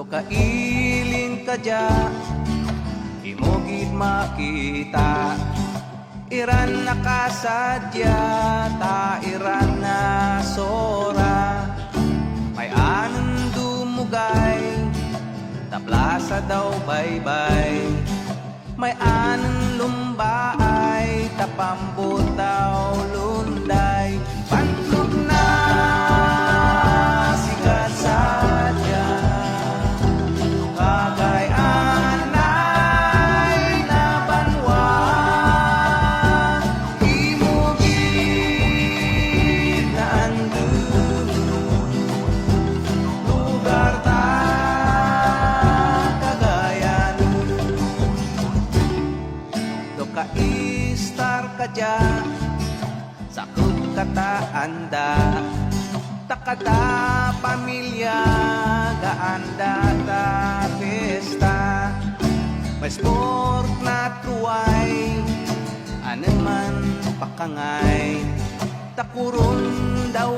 Do kailin ka dya Imogit makita. Iran nakasadya Ta iran na sora. May anong dumugay Taplasa daw baybay. May anong lumbaay Tapambot Do ka dyan. Sakot ka ta anda Takada pamilya Gaanda ta pesta. May sport na truway Ano man pakangay Takurun daw